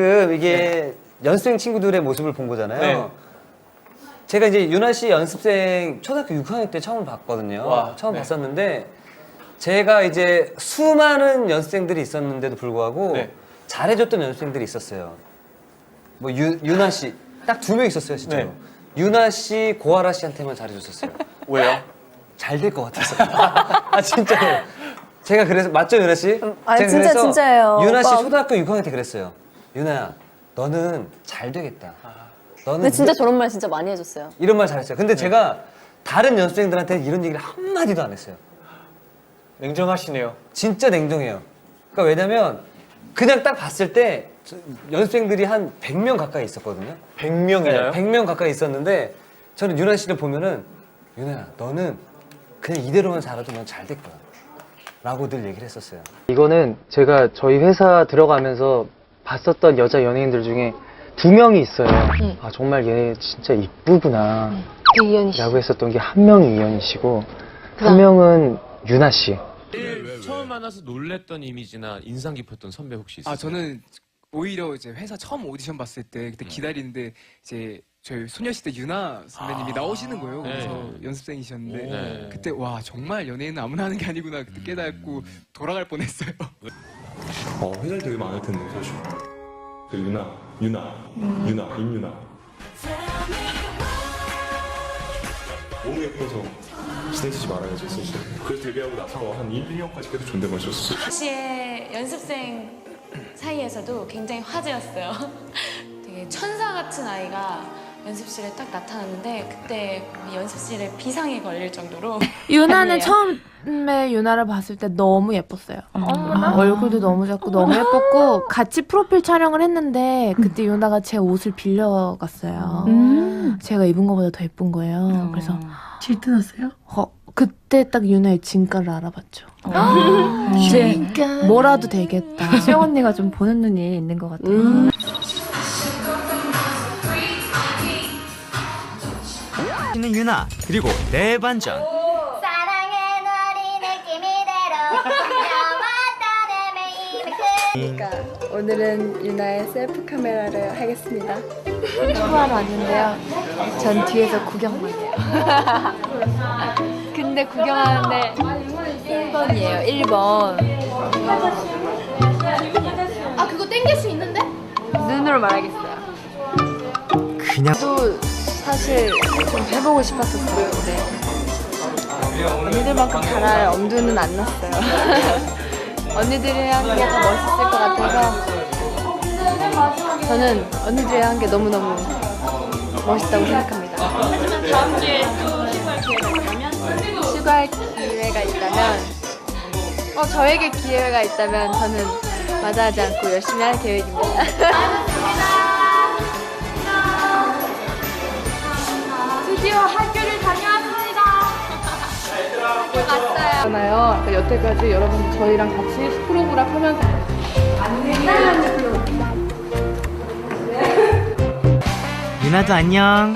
지금 이게 연습생 친구들의 모습을 본 거잖아요. 네. 제가 이제 윤아 씨 연습생 초등학교 6학년 때 처음 봤거든요. 와, 처음 네. 봤었는데 제가 이제 수많은 연습생들이 있었는데도 불구하고 네. 잘해줬던 연습생들이 있었어요. 뭐 유, 윤아 씨딱 두 명 있었어요, 진짜로. 네. 윤아 씨, 고아라 씨한테만 잘해줬었어요. 왜요? 잘 될 것 같아서. 아 진짜로. 제가 그래서 맞죠 윤아 씨? 아, 제가 진짜, 진짜예요. 윤아 씨 오빠. 초등학교 6학년 때 그랬어요. 윤아야, 너는 잘 되겠다. 너는 근데 진짜 너- 저런 말 진짜 많이 해줬어요. 이런 말 잘했어요. 근데 제가 다른 연습생들한테 이런 얘기를 한 마디도 안 했어요. 냉정하시네요. 진짜 냉정해요. 그러니까 왜냐면 그냥 딱 봤을 때 저- 연습생들이 한 100명 가까이 있었거든요. 100명이나요? 100명 가까이 있었는데 저는 윤아 씨를 보면은 윤아야, 너는 그냥 이대로만 살아도 넌 잘 될 거야. 라고 늘 얘기를 했었어요. 이거는 제가 저희 회사 들어가면서 봤었던 여자 연예인들 중에 두 명이 있어요. 아 정말 얘 진짜 이쁘구나 이현이 씨. 라고 했었던 게 한 명이 이현희 씨고 그다음. 한 명은 유나 씨. 처음 만나서 놀랬던 이미지나 인상 깊었던 선배 혹시 있어요? 아 저는 오히려 이제 회사 처음 오디션 봤을 때 그때 기다리는데 이제 저희 소녀시대 유나 선배님이 나오시는 거예요. 그래서 네. 연습생이셨는데 네. 그때 와 정말 연예인은 아무나 하는 게 아니구나 그때 깨닫고 돌아갈 뻔했어요. 어, 회사에 되게 많을 텐데, 사실. 그 유나, 유나, 유나, 임유나. 너무 예뻐서 친해지지 말아야지 했었어. 그래서 데뷔하고 나서 한 1, 2년까지 계속 존댓말 쳤었어. 당시에 연습생 사이에서도 굉장히 화제였어요. 되게 천사 같은 아이가 연습실에 딱 나타났는데 그때 연습실에 비상이 걸릴 정도로 유나는 아니에요. 처음에 유나를 봤을 때 너무 예뻤어요. 아, 얼굴도 너무 작고 너무 예뻤고 같이 프로필 촬영을 했는데 그때 유나가 제 옷을 빌려갔어요. 제가 입은 것보다 더 예쁜 거예요. 그래서 질투났어요? 어, 그때 딱 유나의 진가를 알아봤죠. 이제 뭐라도 되겠다. 수영 언니가 좀 보는 눈이 있는 것 같아요. 음. 는 유나 그리고 대반전 사랑의 너리 느낌 이대로 그러니까 오늘은 유나의 셀프 카메라를 하겠습니다. 투하러 왔는데요. 전 뒤에서 구경만 해요. 근데 구경하는데 1번이에요. 1번. 아 그거 땡길 수 있는데? 눈으로 말하겠어요. 그냥 또 사실 좀 해보고 싶었었어요. 근데 언니들만큼 잘할 엄두는 안 났어요. 언니들이 한게더 멋있을 것 같아서 저는 언니들이 한게 너무너무 멋있다고 생각합니다. 다음 주에 또 휴가할 기회가 있다면? 휴가할 기회가 있다면 어 저에게 기회가 있다면 저는 마다하지 않고 열심히 할 계획입니다. 학교를 다녀왔습니다. 갔어요. 잖아요. 그러니까 여태까지 여러분 저희랑 같이 프로그램 하면서 유나도 안녕.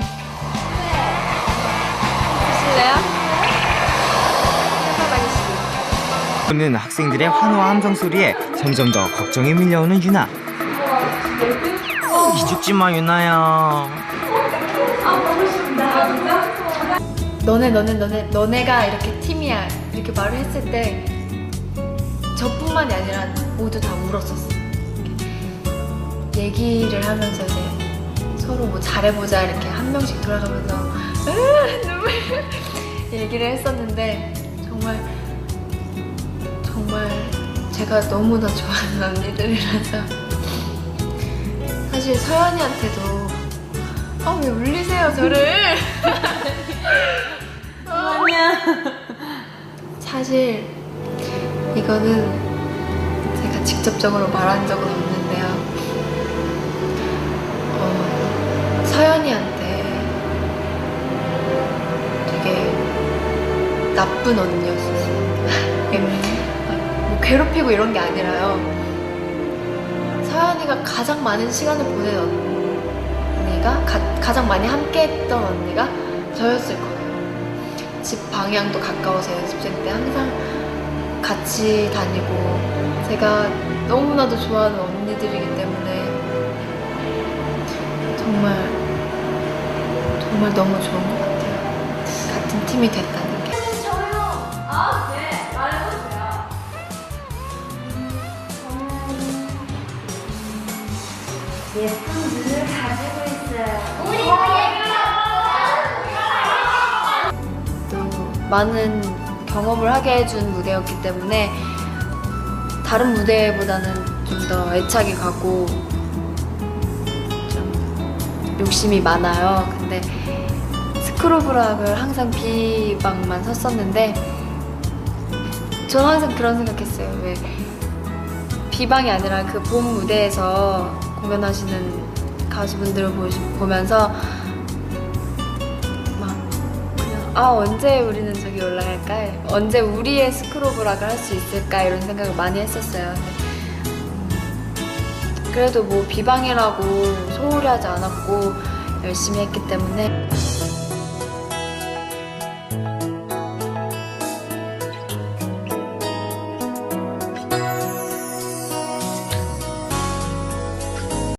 는 학생들의 환호와 함성 소리에 점점 더 걱정이 밀려오는 유나. 기죽지 마 유나야 너네 너네 너네 너네가 이렇게 팀이야. 이렇게 말을 했을 때 저뿐만이 아니라 모두 다 울었었어. 얘기를 하면서 이제 서로 뭐 잘해보자 이렇게 한 명씩 돌아가면서 으아, 눈물. 얘기를 했었는데 정말 정말 제가 너무나 좋아하는 언니들이라서 사실 서연이한테도 아 왜 울리세요 저를 사실 이거는 제가 직접적으로 말한 적은 없는데요. 어, 서연이한테 되게 나쁜 언니였었어요. 뭐 괴롭히고 이런 게 아니라요. 서연이가 가장 많은 시간을 보낸 언니가 가, 가장 많이 함께했던 언니가 저였을 거예요. 집 방향도 가까워서 연습생 때 항상 같이 다니고. 제가 너무나도 좋아하는 언니들이기 때문에 정말 정말 너무 좋은 것 같아요. 같은 팀이 됐다는 게. 예쁜 눈을 많은 경험을 하게 해준 무대였기 때문에 다른 무대보다는 좀 더 애착이 가고 좀 욕심이 많아요. 근데 스크로브락을 항상 B방만 섰었는데 저는 항상 그런 생각했어요. 왜 B방이 아니라 그 본 무대에서 공연하시는 가수분들을 보면서 아 언제 우리는 저기 올라갈까? 언제 우리의 스크로브락을 할 수 있을까? 이런 생각을 많이 했었어요. 그래도 뭐 비방이라고 소홀히 하지 않았고 열심히 했기 때문에